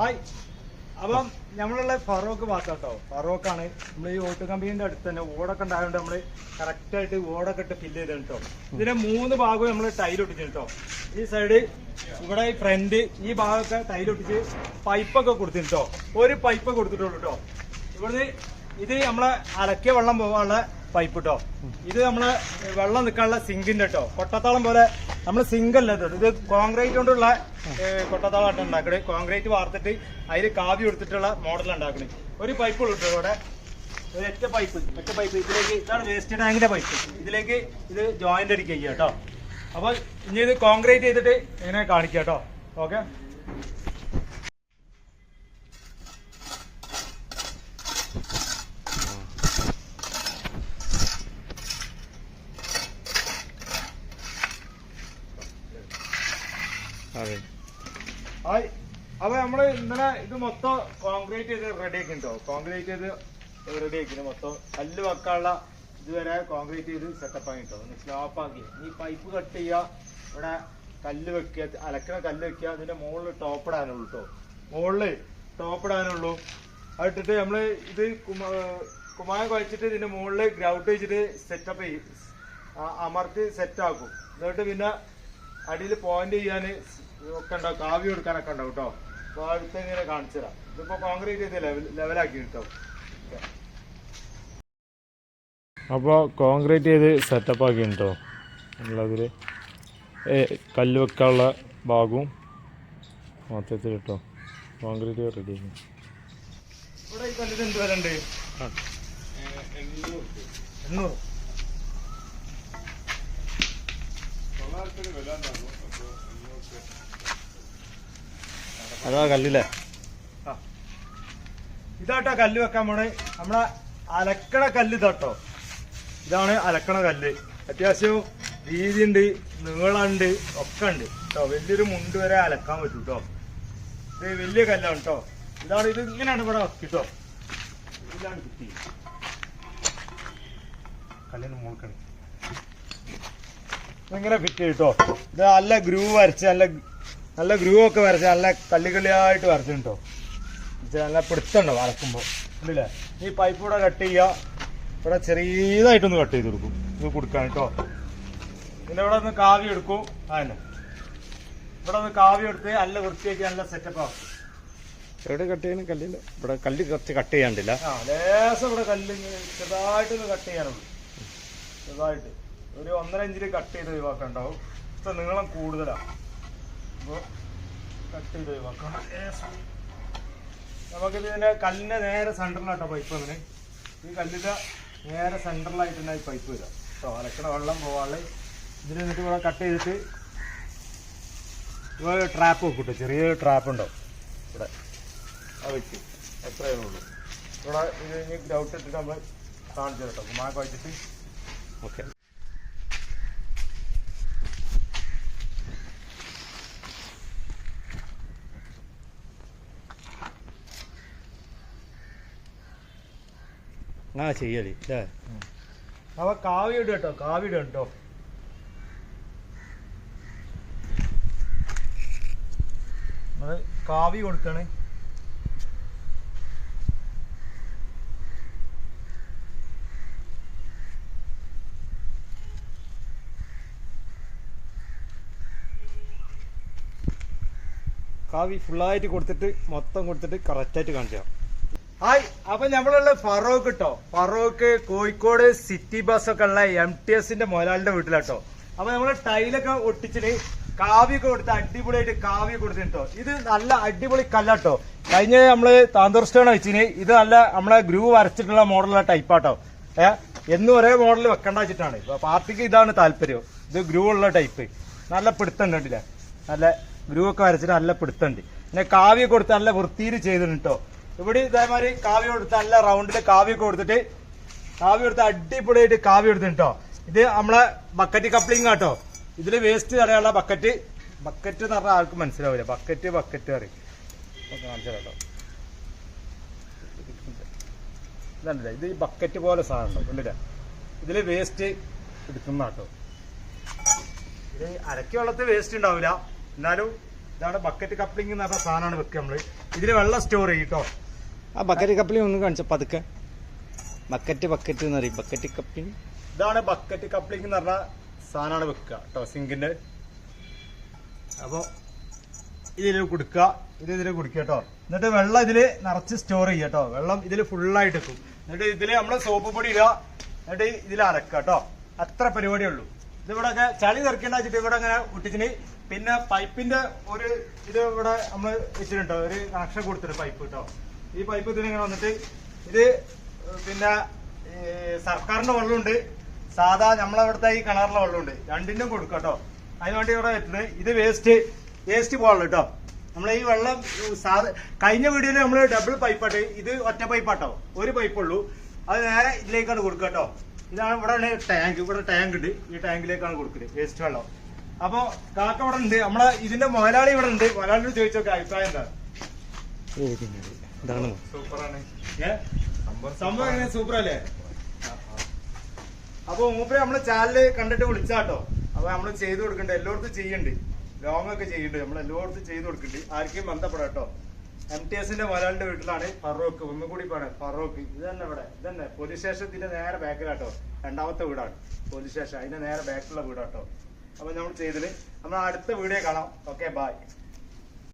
Hi. അപ്പം നമ്മളുള്ള ഫറോക്ക് ഭാഗത്താട്ടോ ഫറോക്കാണ് നമ്മൾ ഈ ഓട്ട് കമ്പനീന്റെ അടുത്ത് തന്നെ ഓടൊക്കെ ഉണ്ടായതുകൊണ്ട് നമ്മൾ കറക്റ്റ് ആയിട്ട് ഓടൊക്കെ ഇട്ട് ഫില്ല് ചെയ്ത് കേട്ടോ ഇതിന്റെ മൂന്ന് ഭാഗവും നമ്മൾ ടൈൽ ഒട്ടിച്ചു കേട്ടോ ഈ സൈഡ് ഇവിടെ ഈ ഫ്രണ്ട് ഈ ഭാഗമൊക്കെ ടൈൽ ഒട്ടിച്ച് പൈപ്പൊക്കെ കൊടുത്തിട്ടോ ഒരു പൈപ്പ് കൊടുത്തിട്ടുള്ളൂ കേട്ടോ ഇവിടുന്ന് ഇത് നമ്മളെ അലക്കിയ വെള്ളം പോകാനുള്ള പൈപ്പ് കേട്ടോ ഇത് നമ്മൾ വെള്ളം നിൽക്കാനുള്ള സിങ്കിന്റെ കേട്ടോ കൊട്ടത്താളം പോലെ നമ്മൾ സിങ്ക് അല്ല ഇത്. ഇത് കോൺക്രീറ്റ് കൊണ്ടുള്ള കൊട്ടത്താളാണ് ഉണ്ടാക്കണേ. കോൺക്രീറ്റ് വാർത്തിട്ട് അതിൽ കാവ്യം എടുത്തിട്ടുള്ള മോഡൽ ഉണ്ടാക്കണേ. ഒരു പൈപ്പ് ഉള്ളു കേട്ടോ ഇവിടെ. ഒറ്റ പൈപ്പ് ഒറ്റ പൈപ്പ് ഇതിലേക്ക് ഇതാണ് വേസ്റ്റ് ടാങ്കിന്റെ പൈപ്പ് ഇതിലേക്ക് ഇത് ജോയിന്റ് അടിക്കുക കേട്ടോ അപ്പൊ ഇനി ഇത് കോൺക്രീറ്റ് ചെയ്തിട്ട് ഇങ്ങനെ കാണിക്കാം കേട്ടോ ഓക്കെ അപ്പൊ നമ്മൾ ഇന്നലെ ഇത് മൊത്തം കോൺക്രീറ്റ് ചെയ്ത് റെഡി ആക്കിണ്ടോ കോൺക്രീറ്റ് ചെയ്ത് റെഡി ആക്കിന് മൊത്തം. കല്ല് വെക്കാനുള്ള ഇതുവരെ കോൺക്രീറ്റ് ചെയ്ത് സെറ്റപ്പ് ആക്കിട്ടോ ഒന്ന് സ്ലോപ്പ് ആക്കി. ഈ പൈപ്പ് കട്ട് ചെയ്യുക ഇവിടെ കല്ല് വെക്കുക. അലക്കണ കല്ല് വെക്കുക. അതിന്റെ മുകളിൽ ടോപ്പ് ഇടാനുള്ളൂ കേട്ടോ മുകളിൽ ടോപ്പ് ഇടാനുള്ളൂ. അതിട്ടിട്ട് നമ്മൾ ഇത് കുമ- കുഴച്ചിട്ട് ഇതിന്റെ മുകളിൽ ഗ്രൗട്ട് വെച്ചിട്ട് സെറ്റപ്പ് ചെയ്യും. അമർത്തി സെറ്റ് ആക്കും. എന്നിട്ട് പിന്നെ അടിയിൽ പോയിന്റ് ചെയ്യാന് ഒക്കെ ഉണ്ടാവും. കാവ്യ കൊടുക്കാനൊക്കെ ഉണ്ടാവും കേട്ടോ അപ്പൊ അടുത്ത് ഇങ്ങനെ കാണിച്ചു തരാം. ഇതിപ്പോ കോൺക്രീറ്റ് ചെയ്ത് ലെവൽ ലെവലാക്കി കേട്ടോ അപ്പോൾ കോൺക്രീറ്റ് ചെയ്ത് സെറ്റപ്പ് ആക്കി കേട്ടോ നമ്മളതിൽ കല്ല് വെക്കാനുള്ള ഭാഗവും മൊത്തത്തിൽ കേട്ടോ കോൺക്രീറ്റ് റെഡി ആക്കി. ഇവിടെ ഈ കല്ലിന് എന്ത് വില ഉണ്ട്? എണ്ണൂറ്. അതാ കല്ലില്ലേ. ഇതാട്ടോ കല്ല് വെക്കാൻ പോണേ. നമ്മളെ അലക്കണ കല്ല് ഇതാട്ടോ. ഇതാണ് അലക്കണ കല്ല്. അത്യാവശ്യം വീതിയുണ്ട് നീളമുണ്ട് ഒക്കെ ഉണ്ട് കേട്ടോ വലിയൊരു മുണ്ട് വരെ അലക്കാൻ പറ്റും കേട്ടോ വലിയ കല്ലാണ് കേട്ടോ ഇതാണ് ഇത് ഇങ്ങനെയാണ് ഇവിടെ വെക്കിട്ടോ. ഇതിലാണ് കിട്ടി കല്ലിന് മൂക്കണി ഇങ്ങനെ ഫിറ്റ് ചെയ്തിട്ടോ ഇത് നല്ല ഗ്രൂ വരച്ച് നല്ല നല്ല ഗ്രൂ ഒക്കെ വരച്ച് നല്ല കള്ളികളിയായിട്ട് വരച്ചിട്ടോ നല്ല പിടുത്തുണ്ടോ വരക്കുമ്പോൾ ഉണ്ടല്ലേ ഈ പൈപ്പ് കൂടെ കട്ട് ചെയ്യുക. ഇവിടെ ചെറിയതായിട്ടൊന്ന് കട്ട് ചെയ്ത് കൊടുക്കും. ഇത് കൊടുക്കാൻ കേട്ടോ പിന്നെ ഇവിടെ ഒന്ന് കാവി എടുക്കും. അതന്നെ ഇവിടെ ഒന്ന് കാവി എടുത്ത് നല്ല വൃത്തിയാക്കി നല്ല സെറ്റപ്പ് ആക്കും. എവിടെ കട്ട് ചെയ്യാനും കല്ലില്ല. ഇവിടെ കല്ല് കുറച്ച് കട്ട് ചെയ്യാണ്ടില്ല ആ ലേശം ഇവിടെ കല്ല് ചെറുതായിട്ടൊന്ന് കട്ട് ചെയ്യാനുള്ളൂ. ചെറുതായിട്ട്. ഒരു ഒന്നര ഇഞ്ചിൽ കട്ട് ചെയ്ത് ഒഴിവാക്കണ്ടാവും. ഇപ്പൊ നീളം കൂടുതലാണ് അപ്പോൾ കട്ട് ചെയ്ത് ഒഴിവാക്കണം. നമുക്കിത് ഇതിന്റെ കല്ലിന്റെ നേരെ സെന്ററിലാട്ടോ പൈപ്പ് അങ്ങനെ ഈ കല്ലിന്റെ നേരെ തന്നെ ഈ പൈപ്പ് വരിക കേട്ടോ അലക്കണ വെള്ളം പോവാൾ ഇതിൽ എന്നിട്ട് ഇവിടെ കട്ട് ചെയ്തിട്ട് ഇവിടെ ട്രാപ്പ് വെക്കട്ടെ. ചെറിയൊരു ട്രാപ്പ് ഉണ്ടാവും. ഇവിടെ. അത് വെക്കും. എത്രയേ ഉള്ളൂ. ഇവിടെ ഇത് ഡൗട്ട് ഇട്ടിട്ട് നമ്മൾ കാണിച്ചു കേട്ടോ മാക്ക് വെച്ചിട്ട് ഓക്കെ ആ ചെയ്യൽ അല്ലേ അവ കാവി ഇടും കേട്ടോ കാവി ഇടും കേട്ടോ. കാവ്യ കാവി കൊടുക്കണേ. കാവി ഫുള്ളായിട്ട് കൊടുത്തിട്ട് മൊത്തം കൊടുത്തിട്ട് കറക്റ്റായിട്ട് കാണിച്ചാൽ ഹായ് അപ്പൊ നമ്മളുള്ള ഫറോക്ക് കേട്ടോ ഫറോക്ക് കോഴിക്കോട് സിറ്റി ബസ് ഒക്കെ ഉള്ള എം ടി എസിന്റെ മുതലാളിന്റെ വീട്ടിലാട്ടോ. അപ്പൊ നമ്മൾ ടൈലൊക്കെ ഒട്ടിച്ചിട്ട് കാവ്യൊക്കെ കൊടുത്ത് അടിപൊളിയായിട്ട് കാവ്യ കൊടുത്തിട്ടോ ഇത് നല്ല അടിപൊളി കല്ലാട്ടോ. കഴിഞ്ഞ നമ്മൾ താന്തൂർ സ്റ്റോൺ വെച്ചിന്. ഇത് നല്ല നമ്മളെ ഗ്രൂ വരച്ചിട്ടുള്ള മോഡലുള്ള ടൈപ്പാട്ടോ ഏ എന്നും ഒരേ മോഡൽ വെക്കണ്ട വെച്ചിട്ടാണ്. പാർട്ടിക്ക് ഇതാണ് താല്പര്യം. ഇത് ഗ്രൂ ഉള്ള ടൈപ്പ് നല്ല പിടുത്തം കണ്ടില്ലേ? നല്ല ഗ്രൂ ഒക്കെ വരച്ചിട്ട് നല്ല പിടുത്തണ്ട് പിന്നെ കാവ്യ കൊടുത്ത് നല്ല വൃത്തിയിൽ ചെയ്തിട്ടുണ്ട് കേട്ടോ ഇവിടെ ഇതേമാതിരി കാവ്യ കൊടുത്ത് നല്ല റൗണ്ടിൽ കാവ്യൊക്കെ കൊടുത്തിട്ട് കാവ്യ കൊടുത്ത് അടിപൊളിയായിട്ട് കാവ്യ കൊടുത്തിട്ടോ ഇത് നമ്മളെ ബക്കറ്റ് കപ്ലിംഗ് ആട്ടോ ഇതിൽ വേസ്റ്റ് തടയാനുള്ള ബക്കറ്റ് ബക്കറ്റ് എന്ന് പറഞ്ഞാൽ ആർക്കും മനസ്സിലാവില്ല ബക്കറ്റ് ബക്കറ്റ് പറയും. കാണിച്ചു ഇതല്ലേ ഇത് ഈ ബക്കറ്റ് പോലെ സാധനം ഉണ്ടോ കണ്ടില്ലേ? ഇതിൽ വേസ്റ്റ് എടുക്കുന്ന കേട്ടോ ഇത് അരക്കി വെള്ളത്തിൽ വേസ്റ്റ് ഉണ്ടാവില്ല. എന്നാലും ഇതാണ് ബക്കറ്റ് കപ്ലിംഗ് എന്ന് പറഞ്ഞ സാധനമാണ് വെക്കുക നമ്മൾ. ഇതിൽ വെള്ളം സ്റ്റോർ ചെയ്യും കേട്ടോ ആ ബക്കറ്റ് കപ്പിൽ ഒന്ന് കാണിച്ച പതുക്കെ. ബക്കറ്റ് ബക്കറ്റ് എന്ന് പറയും. ബക്കറ്റ് കപ്ലിംഗ് ഇതാണ് ബക്കറ്റ് കപ്ലിംഗ് എന്ന് പറഞ്ഞ സാധനമാണ് വെക്കുക കേട്ടോ സിങ്കിന്റെ. അപ്പൊ ഇതിൽ കുടുക്കുക ഇത് ഇതിൽ കുടിക്കുക കേട്ടോ. എന്നിട്ട് വെള്ളം ഇതിൽ നിറച്ച് സ്റ്റോർ ചെയ്യുക കേട്ടോ. വെള്ളം ഇതിൽ ഫുള്ളായിട്ട് എത്തും എന്നിട്ട് ഇതിൽ നമ്മൾ സോപ്പ് പൊടി ഇടുക. എന്നിട്ട് ഇതിൽ അരക്കുക കേട്ടോ. അത്ര പരിപാടി ഉള്ളൂ. ഇതിവിടെ ഒക്കെ ചളി തെറിക്കേണ്ട വെച്ചിട്ട് ഇവിടെ അങ്ങനെ ഒട്ടിച്ചിന്. പിന്നെ പൈപ്പിന്റെ ഒരു ഇത് ഇവിടെ നമ്മൾ വെച്ചിട്ടുണ്ടോ. ഒരു കണക്ഷൻ കൊടുത്തിട്ട് പൈപ്പ് കേട്ടോ. ഈ പൈപ്പ് ഇതിലിങ്ങനെ വന്നിട്ട് ഇത് പിന്നെ സർക്കാരിന്റെ വെള്ളമുണ്ട്. സാധാ നമ്മളവിടുത്തെ ഈ കിണറിലെ വെള്ളമുണ്ട്. രണ്ടിനും കൊടുക്കാം കേട്ടോ. അതിന് വേണ്ടി ഇവിടെ വരുന്നത് ഇത് വേസ്റ്റ് വേസ്റ്റ് പോകാനുള്ള കേട്ടോ. നമ്മൾ ഈ വെള്ളം കഴിഞ്ഞ വീഡിയോയിൽ നമ്മൾ ഡബിൾ പൈപ്പാട്ട് ഇത് ഒറ്റ പൈപ്പാട്ടോ ഒരു പൈപ്പുള്ളൂ അത് നേരെ ഇതിലേക്കാണ് കൊടുക്കുക കേട്ടോ. ഇതാണ് ഇവിടെ ടാങ്ക് ഇവിടെ ടാങ്ക് ഉണ്ട്. ഈ ടാങ്കിലേക്കാണ് കൊടുക്കുന്നത് വേസ്റ്റ് വെള്ളം. അപ്പൊ കാക്ക ഇവിടെ ഉണ്ട്. നമ്മളെ ഇതിന്റെ മുതലാളി ഇവിടെ ഉണ്ട്. മുതലാളിയോട് ചോദിച്ചോക്കെ അഭിപ്രായം എന്താണ്? ഇതാണ്. സംഭവം എങ്ങനെ? സൂപ്പർ അല്ലേ അപ്പൊ മൂപ്പര് നമ്മളെ ചാനൽ കണ്ടിട്ട് വിളിച്ചാട്ടോ അപ്പൊ നമ്മൾ ചെയ്തു കൊടുക്കണ്ടേ. എല്ലായിടത്തും ചെയ്യണ്ട്. ലോങ് ഒക്കെ ചെയ്യണ്ട്. നമ്മൾ എല്ലായിടത്തും ചെയ്തു കൊടുക്കണ്ട്. ആർക്കും ബന്ധപ്പെടാട്ടോ എം ടി എസിന്റെ മലയാളിന്റെ വീട്ടിലാണ് ഫറോക്ക്. ഒന്നും കൂടി പറയാം ഫറോക്ക്. ഇത് തന്നെ ഇവിടെ. ഇത് തന്നെ. പോലീസ് സ്റ്റേഷത്തിന്റെ നേരെ ബാക്കിലാട്ടോ രണ്ടാമത്തെ വീടാണ് പോലീസ് സ്റ്റേഷൻ അതിന്റെ നേരെ ബാക്കിലുള്ള വീടാട്ടോ അപ്പൊ നമ്മൾ ചെയ്തിട്ട് നമ്മൾ അടുത്ത വീഡിയോ കാണാം. Okay bye